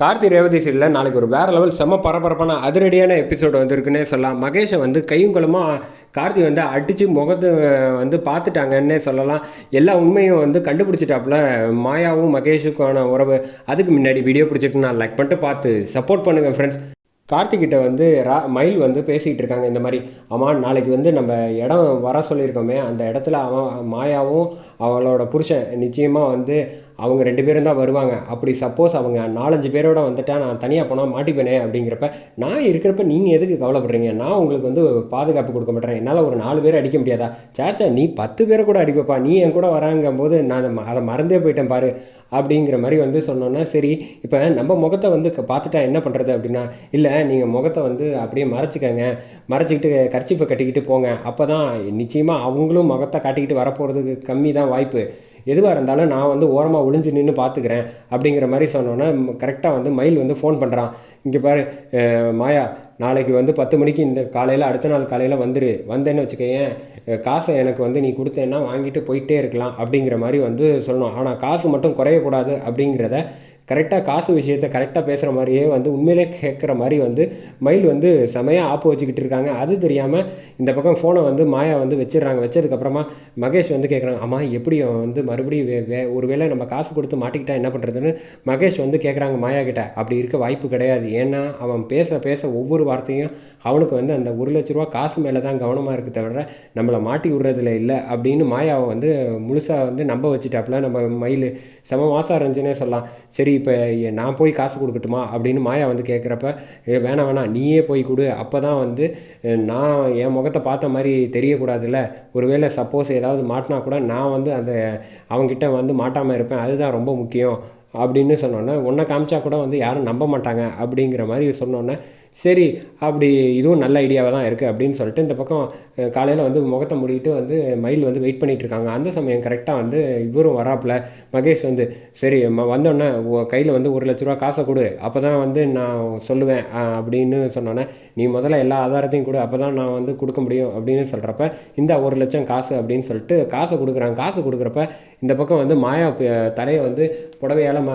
கார்த்தி ரேவதி சீரியலில் நாளைக்கு ஒரு வேறு லெவல் செம்ம பரபரப்பான அதிரடியான எபிசோடு வந்திருக்குன்னே சொல்லலாம். மகேஷை வந்து கையும் குளமாக கார்த்தி வந்து அடித்து முகத்தை வந்து பார்த்துட்டாங்கன்னே சொல்லலாம். எல்லா உண்மையும் வந்து கண்டுபிடிச்சிட்டாப்புல மாயாவும் மகேஷுக்கான உறவு. அதுக்கு முன்னாடி வீடியோ பிடிச்சிட்டு நான் லைக் பண்ணிட்டு பார்த்து சப்போர்ட் பண்ணுங்கள் ஃப்ரெண்ட்ஸ் கார்த்திகிட்ட வந்து ரா மயில் வந்து பேசிக்கிட்டு இருக்காங்க இந்த மாதிரி. ஆமாம் நாளைக்கு வந்து நம்ம இடம் வர சொல்லியிருக்கோமே. அந்த இடத்துல அவன் மாயாவும் அவளோட புருஷன் நிச்சயமாக வந்து அவங்க ரெண்டு பேரும் தான் வருவாங்க. அப்படி சப்போஸ் அவங்க நாலஞ்சு பேரோட வந்துட்டா நான் தனியாக போனால் மாட்டிப்பேனே அப்படிங்கிறப்ப நான் இருக்கிறப்ப நீங்கள் எதுக்கு கவலைப்படுறீங்க? நான் உங்களுக்கு வந்து பாதுகாப்பு கொடுக்க மாட்டேன் என்னால் ஒரு நாலு பேர் அடிக்க முடியாதா? சாச்சா நீ பத்து பேரை கூட அடிப்பப்பா. நீ என் கூட வராங்கும் போது நான் அதை அதை மறந்தே போயிட்டேன் பாரு அப்படிங்கிற மாதிரி வந்து சொன்னோன்னா சரி இப்போ நம்ம முகத்தை வந்து க- பார்த்துட்டா என்ன பண்ணுறது அப்படின்னா இல்லை நீங்கள் முகத்தை வந்து அப்படியே மறைச்சிக்கங்க. மறைச்சிக்கிட்டு கர்ச்சிப்பை கட்டிக்கிட்டு போங்க. அப்போ தான் நிச்சயமாக அவங்களும் முகத்தை காட்டிக்கிட்டு வரப்போகிறதுக்கு கம்மி தான் வாய்ப்பு. எதுவாக இருந்தாலும் நான் வந்து ஓரமாக ஒளிஞ்சு நின்று பார்த்துக்கிறேன் அப்படிங்கிற மாதிரி சொன்னோன்னே கரெக்டாக வந்து மயில் வந்து ஃபோன் பண்ணுறான் இங்கே பாரு மாயா நாளைக்கு வந்து பத்து மணிக்கு இந்த காலையில் அடுத்த நாள் காலையில் வந்துரு. வந்தேன்னு வச்சுக்கேன் காசை எனக்கு வந்து நீ கொடுத்தேன்னா வாங்கிட்டு போயிட்டே இருக்கலாம் அப்படிங்கிற மாதிரி வந்து சொல்லணும். ஆனால் காசு மட்டும் குறையக்கூடாது அப்படிங்கிறத கரெக்டாக காசு விஷயத்தை கரெக்டாக பேசுகிற மாதிரியே வந்து உண்மையிலே கேட்குற மாதிரி வந்து மயில் வந்து செமையாக ஆப்பு வச்சுக்கிட்டு இருக்காங்க. அது தெரியாமல் இந்த பக்கம் ஃபோனை வந்து மாயா வந்து வச்சிடுறாங்க. வச்சதுக்கப்புறமா மகேஷ் வந்து கேட்குறாங்க அம்மா எப்படி அவன் வந்து மறுபடியும் வே வே ஒருவேளை நம்ம காசு கொடுத்து மாட்டிக்கிட்டா என்ன பண்ணுறதுன்னு மகேஷ் வந்து கேட்குறாங்க மாயா கிட்ட அப்படி இருக்க வாய்ப்பு கிடையாது. ஏன்னா அவன் பேச பேச ஒவ்வொரு வார்த்தையும் அவனுக்கு வந்து அந்த ஒரு லட்ச ரூபா காசு மேலே தான் கவனமாக இருக்குது தவிர நம்மளை மாட்டி விடுறதுல இல்லை. அப்படின்னு மாயாவை வந்து முழுசாக வந்து நம்ப வச்சுட்டாப்புல. நம்ம மயில் செம மாதம் இருந்துச்சுன்னே சொல்லலாம். சரி இப்போ நான் போய் காசு கொடுக்கட்டுமா அப்படின்னு மாயா வந்து கேட்குறப்ப "ஏ, வேணாம் வேணாம் நீயே போய் கொடு. அப்போ தான் வந்து நான் என் முகத்தை பார்த்த மாதிரி தெரியக்கூடாதுல்ல. ஒருவேளை சப்போஸ் ஏதாவது மாட்டினா கூட நான் வந்து அந்த அவங்ககிட்ட வந்து மாட்டாமல் இருப்பேன். அதுதான் ரொம்ப முக்கியம் அப்படின்னு சொன்னோன்னே உன்னை காமிச்சா கூட வந்து யாரும் நம்ப மாட்டாங்க. அப்படிங்கிற மாதிரி சொன்னோன்னே சரி அப்படி இதுவும் நல்ல ஐடியாவாக தான் இருக்குது அப்படின்னு சொல்லிட்டு இந்த பக்கம் காலையில் வந்து முகத்தை மூடிட்டு வந்து மயில் வந்து வெயிட் பண்ணிகிட்டு இருக்காங்க. அந்த சமயம் கரெக்டாக வந்து இவரும் வராப்புல. மகேஷ் வந்து சரி ம- வந்தோடனே கையில் வந்து ஒரு லட்ச ரூபா காசை கொடு அப்போ தான் வந்து நான் சொல்லுவேன் அப்படின்னு சொன்னோன்னே நீ முதல்ல எல்லா ஆதாரத்தையும் கொடு அப்போ தான் நான் வந்து கொடுக்க முடியும் அப்படின்னு சொல்கிறப்ப இந்த ஒரு லட்சம் காசு அப்படின்னு சொல்லிட்டு காசை கொடுக்குறாங்க காசு கொடுக்குறப்ப இந்த பக்கம் வந்து மாயா தலையை வந்து புடவையால் ம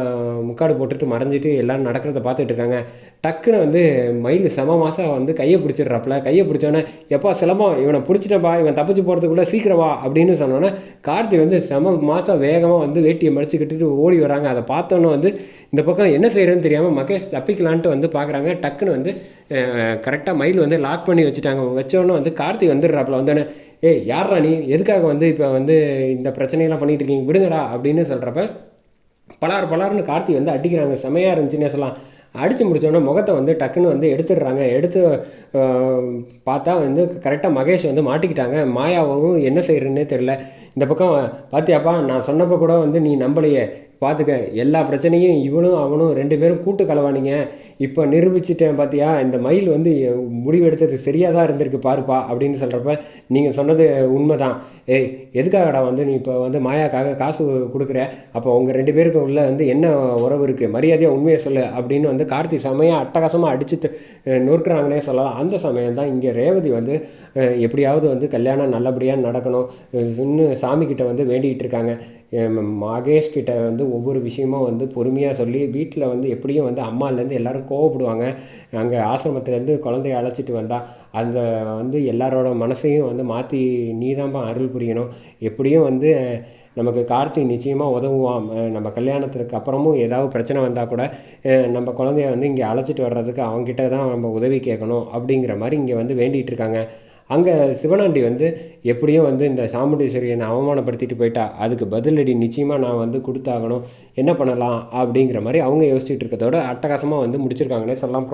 முக்காடு போட்டுட்டு மறைஞ்சிட்டு எல்லோரும் நடக்கிறத பார்த்துட்டு இருக்காங்க. டக்குன்னு வந்து மயில் செம மாதம் வந்து கையை பிடிச்சிடுறாப்புல. கையை பிடிச்சோன்னே எப்பா சிலம்பம் இவனை பிடிச்சிட்டப்பா இவன் தப்பிச்சு போகிறதுக்குள்ளே சீக்கிரம் வா அப்படின்னு சொன்னோன்னே கார்த்தி வந்து செம மாதம் வேகமாக வந்து வேட்டியை மடிச்சு கட்டிட்டு ஓடி வராங்க அதை பார்த்தோன்னே வந்து இந்த பக்கம் என்ன செய்கிறதுன்னு தெரியாமல் மகேஷ் தப்பிக்கலான்ட்டு வந்து பார்க்குறாங்க. டக்குன்னு வந்து கரெக்டாக மயில் வந்து லாக் பண்ணி வச்சுட்டாங்க. வச்சோன்னே வந்து கார்த்தி வந்துடுறாப்புல. வந்தோடனே ஏய் யார்ரா நீ? எதுக்காக வந்து இப்போ வந்து இந்த பிரச்சனையெல்லாம் பண்ணிகிட்டு இருக்கீங்க? விடுங்கடா அப்படின்னு சொல்கிறப்ப பலார் பலார்னு கார்த்தி வந்து அடிக்கிறாங்க. செமையாக இருந்துச்சுன்னே சொல்லலாம். அடித்து முடித்தோடனே முகத்தை வந்து டக்குன்னு வந்து எடுத்துடுறாங்க. எடுத்து பார்த்தா வந்து கரெக்டாக மகேஷ் வந்து மாட்டிக்கிட்டாங்க. மாயாவும் என்ன செய்கிறேன்னே தெரில இந்த பக்கம் பார்த்தியாப்பா நான் சொன்னப்போ கூட வந்து நீ நம்பலையே. பார்த்துக்க எல்லா பிரச்சனையும் இவனும் அவனும் ரெண்டு பேரும் கூட்டு கலவானீங்க. இப்போ நிரூபிச்சிட்டேன் பார்த்தியா இந்த மயில் வந்து முடிவெடுத்தது சரியாக தான் இருந்திருக்கு பாருப்பா அப்படின்னு சொல்கிறப்ப நீங்கள் சொன்னது உண்மை தான் ஏய் எதுக்காகடா வந்து நீ இப்போ வந்து மாயாக்காக காசு கொடுக்குற? அப்போ உங்கள் ரெண்டு பேருக்கும் உள்ள வந்து என்ன உறவு இருக்குது மரியாதையாக உண்மையை சொல்லு அப்படின்னு வந்து கார்த்தி செமையாக அட்டகாசமாக அடித்து நொறுக்குறாங்கன்னே சொல்லலாம். அந்த சமயம் தான் இங்கே ரேவதி வந்து எப்படியாவது வந்து கல்யாணம் நல்லபடியாக நடக்கணும். இன்னும் சாமிக்கிட்ட வந்து வேண்டிகிட்டு இருக்காங்க. மகேஷ் கிட்ட வந்து ஒவ்வொரு விஷயமும் வந்து பொறுமையாக சொல்லி வீட்டில் வந்து எப்படியும் வந்து அம்மாலேருந்து எல்லாரும் கோவப்படுவாங்க. அங்கே ஆசிரமத்துலேருந்து குழந்தைய அழைச்சிட்டு வந்தால் அந்த வந்து எல்லாரோட மனசையும் வந்து மாற்றி நீதாம்பா அருள் புரியணும். எப்படியும் வந்து நமக்கு கார்த்தி நிச்சயமாக உதவுவான் நம்ம கல்யாணத்துக்கு அப்புறமும் ஏதாவது பிரச்சனை வந்தால் கூட நம்ம குழந்தைய வந்து இங்கே அழைச்சிட்டு வர்றதுக்கு அவங்ககிட்ட தான் நம்ம உதவி கேட்கணும் அப்படிங்கிற மாதிரி இங்கே வந்து வேண்டிகிட்டு இருக்காங்க. அங்கே சிவனாண்டி வந்து எப்படியும் வந்து இந்த சாமுண்டீஸ்வரி என்னை அவமானப்படுத்திட்டு போயிட்டா அதுக்கு பதிலடி நிச்சயமாக நான் வந்து கொடுத்தாகணும். என்ன பண்ணலாம் அப்படிங்கிற மாதிரி அவங்க யோசிச்சுட்டு இருக்கதோட அட்டகாசமாக வந்து முடிச்சிருக்காங்களே சொல்லலாம்.